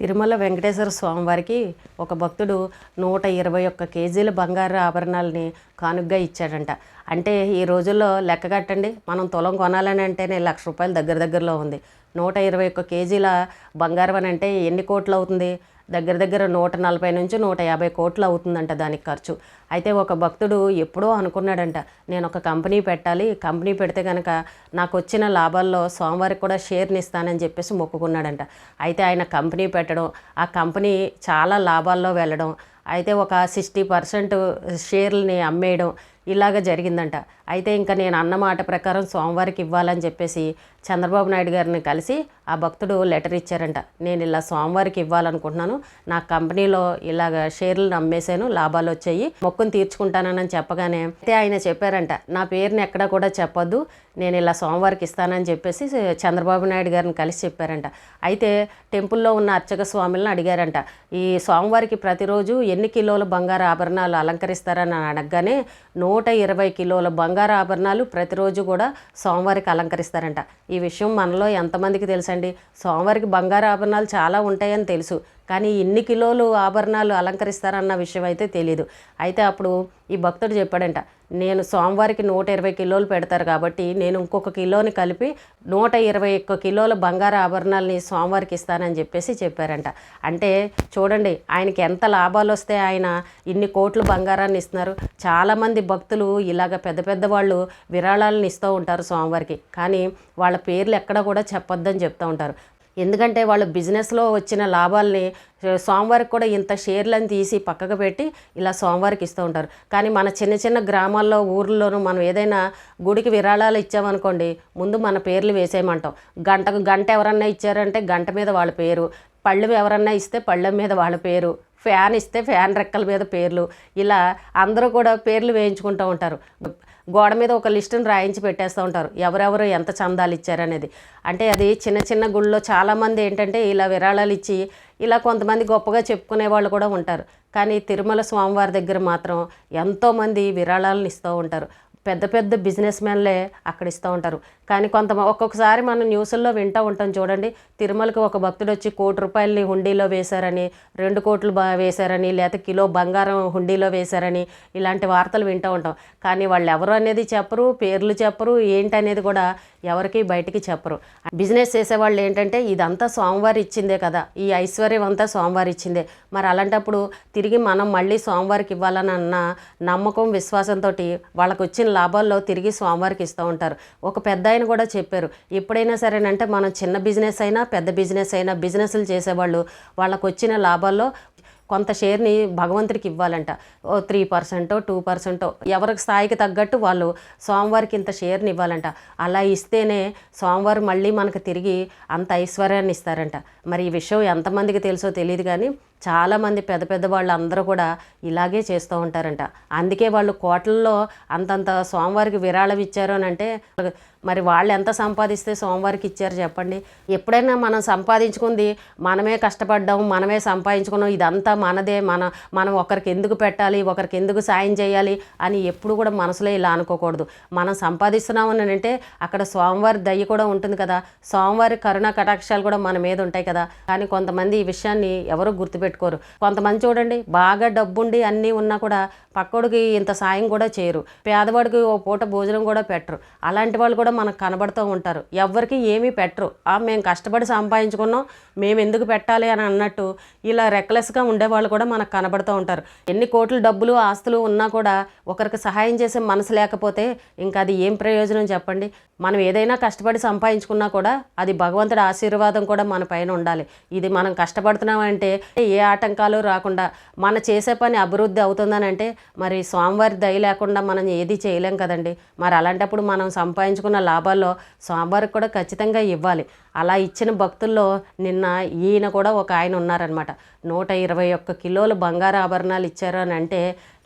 తిరుమల వెంకటేశ్వర స్వామివారికి ఒక భక్తుడు నూట ఇరవై ఒక్క కేజీల బంగారు ఆభరణాలని కానుగ్గా ఇచ్చాడంట. అంటే ఈ రోజుల్లో లెక్క కట్టండి. మనం తులం కొనాలని అంటేనే లక్ష రూపాయలు దగ్గర దగ్గరలో ఉంది. నూట ఇరవై ఒక్క కేజీల బంగారం అని అంటే ఎన్ని కోట్లు అవుతుంది? దగ్గర దగ్గర నూట నలభై నుంచి నూట యాభై కోట్లు అవుతుందంట దానికి ఖర్చు. అయితే ఒక భక్తుడు ఎప్పుడో అనుకున్నాడంట నేను ఒక కంపెనీ పెట్టాలి కంపెనీ పెడితే కనుక నాకు వచ్చిన లాభాల్లో సోమవారికి కూడా షేర్ని ఇస్తానని చెప్పేసి మొక్కుకున్నాడంట. అయితే ఆయన కంపెనీ పెట్టడం ఆ కంపెనీ చాలా లాభాల్లో వెళ్ళడం అయితే ఒక సిక్స్టీ పర్సెంట్ షేర్లని అమ్మేయడం ఇలాగ జరిగిందంట. అయితే ఇంకా నేను అన్న మాట ప్రకారం సోమవారికి ఇవ్వాలని చెప్పేసి చంద్రబాబు నాయుడు గారిని కలిసి ఆ భక్తుడు లెటర్ ఇచ్చారంట. నేను ఇలా సోమవారికి ఇవ్వాలనుకుంటున్నాను. నా కంపెనీలో ఇలాగ షేర్లను అమ్మేశాను లాభాలు వచ్చాయి మొక్కును తీర్చుకుంటానని చెప్పగానే అయితే ఆయన చెప్పారంట. నా పేరుని ఎక్కడా కూడా చెప్పొద్దు. నేను ఇలా సోమవారికి ఇస్తానని చెప్పేసి చంద్రబాబు నాయుడు గారిని కలిసి చెప్పారంట. అయితే టెంపుల్లో ఉన్న అర్చక స్వాములను అడిగారంట. ఈ సోమవారికి ప్రతిరోజు ఎన్ని కిలోల బంగారు ఆభరణాలు అలంకరిస్తారని అడగగానే నూట ఇరవై కిలోల బంగారు ఆభరణాలు ప్రతిరోజు కూడా సోమవారికి అలంకరిస్తారంట. ఈ విషయం మనలో ఎంతమందికి తెలుసండి? సోమవారికి బంగారు ఆభరణాలు చాలా ఉంటాయని తెలుసు. కానీ ఇన్ని కిలోలు ఆభరణాలు అలంకరిస్తారన్న విషయం అయితే తెలియదు అయితే అప్పుడు ఈ భక్తుడు చెప్పాడంట నేను సోమవారికి నూట ఇరవై కిలోలు పెడతారు కాబట్టి నేను ఇంకొక కిలోని కలిపి నూట ఇరవై ఒక్క కిలోల బంగారు ఆభరణాలని సోమవారికి ఇస్తానని చెప్పేసి చెప్పారంట. అంటే చూడండి ఆయనకి ఎంత లాభాలు వస్తే ఆయన ఇన్ని కోట్లు బంగారాన్ని ఇస్తున్నారు. చాలామంది భక్తులు ఇలాగ పెద్ద పెద్ద వాళ్ళు విరాళాలను ఇస్తూ ఉంటారు సోమవారికి. కానీ వాళ్ళ పేర్లు ఎక్కడ కూడా చెప్పొద్దని చెప్తూ ఉంటారు. ఎందుకంటే వాళ్ళు బిజినెస్లో వచ్చిన లాభాల్ని సోమవారికి కూడా ఇంత షేర్లను తీసి పక్కకు పెట్టి ఇలా సోమవారికి ఇస్తూ ఉంటారు. కానీ మన చిన్న చిన్న గ్రామాల్లో ఊర్లోనూ మనం ఏదైనా గుడికి విరాళాలు ఇచ్చామనుకోండి ముందు మన పేర్లు వేసేయమంటాం. గంటకు గంట ఎవరన్నా ఇచ్చారంటే గంట మీద వాళ్ళ పేరు పళ్ళు ఎవరన్నా ఇస్తే పళ్ళ మీద వాళ్ళ పేరు ఫ్యాన్ ఇస్తే ఫ్యాన్ రెక్కల మీద పేర్లు ఇలా అందరూ కూడా పేర్లు వేయించుకుంటూ ఉంటారు. గోడ మీద ఒక లిస్టును రాయించి పెట్టేస్తూ ఉంటారు. ఎవరెవరు ఎంత చందాలు ఇచ్చారనేది అంటే అది చిన్న చిన్న గుళ్ళో చాలామంది ఏంటంటే ఇలా విరాళాలు ఇచ్చి ఇలా కొంతమంది గొప్పగా చెప్పుకునే వాళ్ళు కూడా ఉంటారు. కానీ తిరుమల స్వామివారి దగ్గర మాత్రం ఎంతోమంది విరాళాలను ఇస్తూ ఉంటారు. పెద్ద పెద్ద బిజినెస్ మ్యాన్లే అక్కడ ఇస్తూ ఉంటారు. కానీ కొంత ఒక్కొక్కసారి మనం న్యూస్ల్లో వింటూ ఉంటాం చూడండి. తిరుమలకి ఒక భక్తుడు వచ్చి కోటి రూపాయలని హుండీలో వేశారని రెండు కోట్లు బా వేశారని లేకపోతే కిలో బంగారం హుండీలో వేశారని ఇలాంటి వార్తలు వింటూ ఉంటాం. కానీ వాళ్ళు ఎవరు అనేది చెప్పరు పేర్లు చెప్పరు ఏంటనేది కూడా ఎవరికి బయటికి చెప్పరు. బిజినెస్ చేసేవాళ్ళు ఏంటంటే ఇదంతా సోమవారం ఇచ్చిందే కదా. ఈ ఐశ్వర్యం అంతా సోమవారం ఇచ్చిందే. మరి అలాంటప్పుడు తిరిగి మనం మళ్ళీ సోమవారికి ఇవ్వాలని అన్న నమ్మకం విశ్వాసంతో వాళ్ళకు వచ్చిన లాభాల్లో తిరిగి స్వామివారికి ఇస్తూ ఉంటారు. ఒక పెద్ద ఆయన కూడా చెప్పారు ఎప్పుడైనా సరేనంటే మనం చిన్న బిజినెస్ అయినా పెద్ద బిజినెస్ అయినా బిజినెస్లు చేసేవాళ్ళు వాళ్ళకు వచ్చిన లాభాల్లో కొంత షేర్ని భగవంతుడికి ఇవ్వాలంట. ఓ త్రీ పర్సెంటో టూ పర్సెంటో ఎవరికి స్థాయికి తగ్గట్టు వాళ్ళు సోమవారికి ఇంత షేర్ని ఇవ్వాలంట. అలా ఇస్తేనే సోమవారం మళ్ళీ మనకు తిరిగి అంత ఐశ్వర్యాన్ని ఇస్తారంట. మరి ఈ విషయం ఎంతమందికి తెలుసో తెలియదు కానీ చాలామంది పెద్ద పెద్ద వాళ్ళు అందరూ కూడా ఇలాగే చేస్తూ ఉంటారంట. అందుకే వాళ్ళు కోట్లలో అంతంత సోమవారికి విరాళం ఇచ్చారు అని అంటే మరి వాళ్ళు ఎంత సంపాదిస్తే సోమవారికి ఇచ్చారు చెప్పండి. ఎప్పుడైనా మనం సంపాదించుకుంది మనమే కష్టపడ్డాం మనమే సంపాదించుకున్నాం ఇదంతా మనదే మన మనం ఒకరికి ఎందుకు పెట్టాలి ఒకరికి ఎందుకు సాయం చేయాలి అని ఎప్పుడు కూడా మనసులో ఇలా అనుకోకూడదు. మనం సంపాదిస్తున్నామని అంటే అక్కడ సోమవారి దయ్య కూడా ఉంటుంది కదా. సోమవారి కరుణ కటాక్షాలు కూడా మన మీద ఉంటాయి కదా. కానీ కొంతమంది ఈ విషయాన్ని ఎవరు పెట్టుకోరు. కొంతమంది చూడండి బాగా డబ్బుండి అన్నీ ఉన్నా కూడా పక్కోడికి ఇంత సాయం కూడా చేయరు. పేదవాడికి ఓ పూట భోజనం కూడా పెట్టరు. అలాంటి వాళ్ళు కూడా మనకు కనబడుతూ ఉంటారు. ఎవరికి ఏమీ పెట్టరు. ఆ మేము కష్టపడి సంపాదించుకున్నాం మేము ఎందుకు పెట్టాలి అని అన్నట్టు ఇలా రెక్లెస్గా ఉండేవాళ్ళు కూడా మనకు కనబడుతూ ఉంటారు. ఎన్ని కోట్ల డబ్బులు ఆస్తులు ఉన్నా కూడా ఒకరికి సహాయం చేసే మనసు లేకపోతే ఇంకా అది ఏం ప్రయోజనం చెప్పండి? మనం ఏదైనా కష్టపడి సంపాదించుకున్నా కూడా అది భగవంతుడి ఆశీర్వాదం కూడా మన పైన ఉండాలి. ఇది మనం కష్టపడుతున్నామంటే ఏ ఆటంకాలు రాకుండా మన చేసే పని అభివృద్ధి అవుతుందని అంటే మరి స్వామివారి దయ లేకుండా మనం ఏది చేయలేం కదండి. మరి అలాంటప్పుడు మనం సంపాదించుకున్న లాభాల్లో స్వామివారికి కూడా ఖచ్చితంగా ఇవ్వాలి. అలా ఇచ్చిన భక్తుల్లో నిన్న ఈయన కూడా ఒక ఆయన ఉన్నారనమాట నూట ఇరవై ఒక్క కిలోలు బంగారు ఆభరణాలు ఇచ్చారు అని అంటే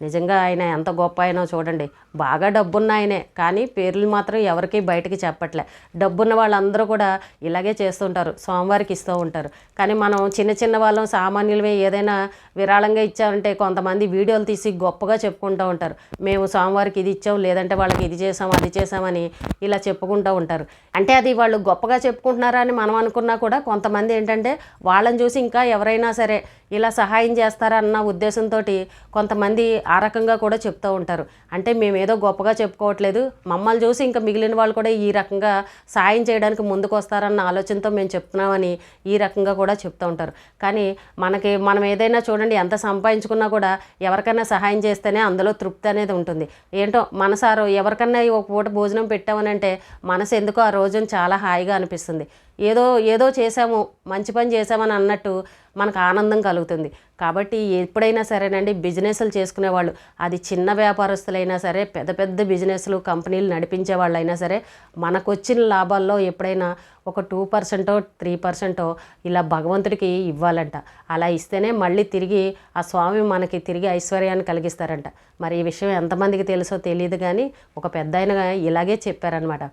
నిజంగా ఆయన ఎంత గొప్ప ఆయనో చూడండి బాగా డబ్బున్న ఆయనే కానీ పేర్లు మాత్రం ఎవరికి బయటికి చెప్పట్లే. డబ్బున్న వాళ్ళందరూ కూడా ఇలాగే చేస్తుంటారు స్వామివారికి ఇస్తూ ఉంటారు. కానీ మనం చిన్న చిన్న వాళ్ళం సామాన్యులమే ఏదైనా విరాళంగా ఇచ్చామంటే కొంతమంది వీడియోలు తీసి గొప్పగా చెప్పుకుంటూ ఉంటారు. మేము సోమవారికి ఇది ఇచ్చాం లేదంటే వాళ్ళకి ఇది చేసాం అది చేసామని ఇలా చెప్పుకుంటూ ఉంటారు. అంటే అది వాళ్ళు గొప్పగా చెప్పుకుంటున్నారా అని మనం అనుకున్నా కూడా కొంతమంది ఏంటంటే వాళ్ళని చూసి ఇంకా ఎవరైనా సరే ఇలా సహాయం చేస్తారా అన్న ఉద్దేశంతో కొంతమంది ఆ రకంగా కూడా చెప్తూ ఉంటారు. అంటే మేము ఏదో గొప్పగా చెప్పుకోవట్లేదు. మమ్మల్ని చూసి ఇంకా మిగిలిన వాళ్ళు కూడా ఈ రకంగా సాయం చేయడానికి ముందుకు వస్తారన్న ఆలోచనతో మేము చెప్తున్నామని ఈ రకంగా కూడా చెప్తూ ఉంటారు. కానీ మనకి మనం ఏదైనా చూడండి ఎంత సంపాదించుకున్నా కూడా ఎవరికైనా సహాయం చేస్తేనే అందులో తృప్తి అనేది ఉంటుంది. ఏంటో మనసారో ఎవరికన్నా ఒక పూట భోజనం పెట్టామనంటే మనసు ఎందుకో ఆ రోజున చాలా హాయిగా అనిపిస్తుంది. ఏదో ఏదో చేసాము మంచి పని చేసామని అన్నట్టు మనకు ఆనందం కలుగుతుంది. కాబట్టి ఎప్పుడైనా సరేనండి బిజినెస్లు చేసుకునే వాళ్ళు అది చిన్న వ్యాపారస్తులైనా సరే పెద్ద పెద్ద బిజినెస్లు కంపెనీలు నడిపించే వాళ్ళైనా సరే మనకు వచ్చిన లాభాల్లో ఎప్పుడైనా ఒక టూ పర్సెంటో త్రీ పర్సెంటో ఇలా భగవంతుడికి ఇవ్వాలంట. అలా ఇస్తేనే మళ్ళీ తిరిగి ఆ స్వామి మనకి తిరిగి ఐశ్వర్యాన్ని కలిగిస్తారంట. మరి ఈ విషయం ఎంతమందికి తెలుసో తెలియదు కానీ ఒక పెద్ద ఆయన ఇలాగే చెప్పారనమాట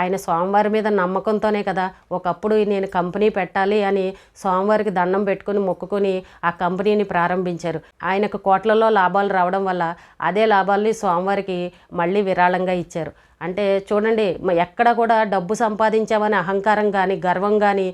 ఆయన స్వామివారి మీద నమ్మకంతోనే కదా ఒకప్పుడు నేను కంపెనీ పెట్టాలి అని స్వామివారికి దండం పెట్టుకుని మొక్కుకొని ఆ కంపెనీని ప్రారంభించారు. ఆయనకు కోట్లలో లాభాలు రావడం వల్ల అదే లాభాల్ని స్వామివారికి మళ్ళీ విరాళంగా ఇచ్చారు. అంటే చూడండి ఎక్కడ కూడా డబ్బు సంపాదించామని అహంకారం కానీ గర్వం కానీ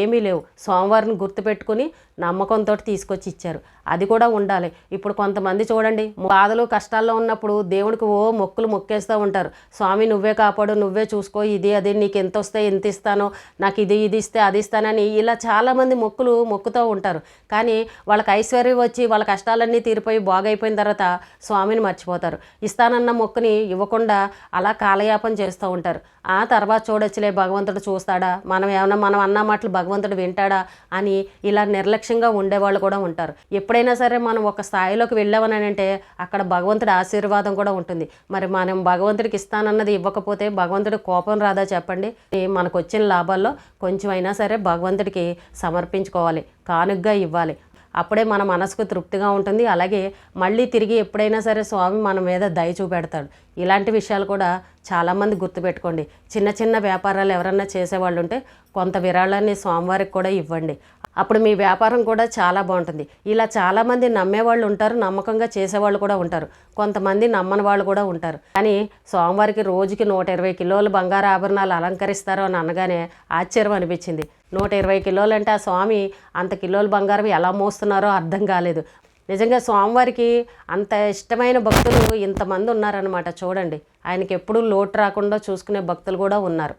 ఏమీ లేవు. సోమవారం గుర్తుపెట్టుకుని నమ్మకంతో తీసుకొచ్చి ఇచ్చారు. అది కూడా ఉండాలి. ఇప్పుడు కొంతమంది చూడండి బాధలు కష్టాల్లో ఉన్నప్పుడు దేవుడికి ఓ మొక్కులు మొక్కేస్తూ ఉంటారు. స్వామి నువ్వే కాపాడు నువ్వే చూసుకో ఇది అది నీకు ఎంత వస్తే ఎంత ఇస్తానో నాకు ఇది ఇది ఇస్తే అది ఇస్తానని ఇలా చాలామంది మొక్కులు మొక్కుతూ ఉంటారు. కానీ వాళ్ళకి ఐశ్వర్యం వచ్చి వాళ్ళ కష్టాలన్నీ తీరిపోయి బాగైపోయిన తర్వాత స్వామిని మర్చిపోతారు. ఇస్తానన్న మొక్కుని ఇవ్వకుండా అలా కా కాలయాపన చేస్తూ ఉంటారు. ఆ తర్వాత చూడొచ్చులే భగవంతుడు చూస్తాడా? మనం ఏమైనా మనం అన్న మాటలు భగవంతుడు వింటాడా? అని ఇలా నిర్లక్ష్యంగా ఉండేవాళ్ళు కూడా ఉంటారు. ఎప్పుడైనా సరే మనం ఒక స్థాయిలోకి వెళ్ళామని అంటే అక్కడ భగవంతుడి ఆశీర్వాదం కూడా ఉంటుంది. మరి మనం భగవంతుడికి ఇస్తానన్నది ఇవ్వకపోతే భగవంతుడి కోపం రాదా చెప్పండి? మనకు వచ్చిన లాభాల్లో కొంచెం అయినా సరే భగవంతుడికి సమర్పించుకోవాలి. కానుగ్గా ఇవ్వాలి. అప్పుడే మన మనసుకు తృప్తిగా ఉంటుంది. అలాగే మళ్ళీ తిరిగి ఎప్పుడైనా సరే స్వామి మన మీద దయ చూపెడతాడు. ఇలాంటి విషయాలు కూడా చాలామంది గుర్తుపెట్టుకోండి. చిన్న చిన్న వ్యాపారాలు ఎవరన్నా చేసేవాళ్ళు ఉంటే కొంత విరాళాన్ని స్వామివారికి కూడా ఇవ్వండి. అప్పుడు మీ వ్యాపారం కూడా చాలా బాగుంటుంది. ఇలా చాలామంది నమ్మేవాళ్ళు ఉంటారు నమ్మకంగా చేసేవాళ్ళు కూడా ఉంటారు. కొంతమంది నమ్మని వాళ్ళు కూడా ఉంటారు. కానీ స్వామివారికి రోజుకి నూట ఇరవై కిలోలు బంగారు ఆభరణాలు అలంకరిస్తారు అని అనగానే ఆశ్చర్యం అనిపించింది. నూట ఇరవై కిలోలు అంటే ఆ స్వామి అంత కిలోలు బంగారం ఎలా మోస్తున్నారో అర్థం కాలేదు. నిజంగా స్వామివారికి అంత ఇష్టమైన భక్తులు ఇంతమంది ఉన్నారనమాట చూడండి ఆయనకి ఎప్పుడూ లోటు రాకుండా చూసుకునే భక్తులు కూడా ఉన్నారు.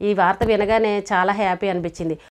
ఈ వార్త వినగానే చాలా హ్యాపీ అనిపించింది.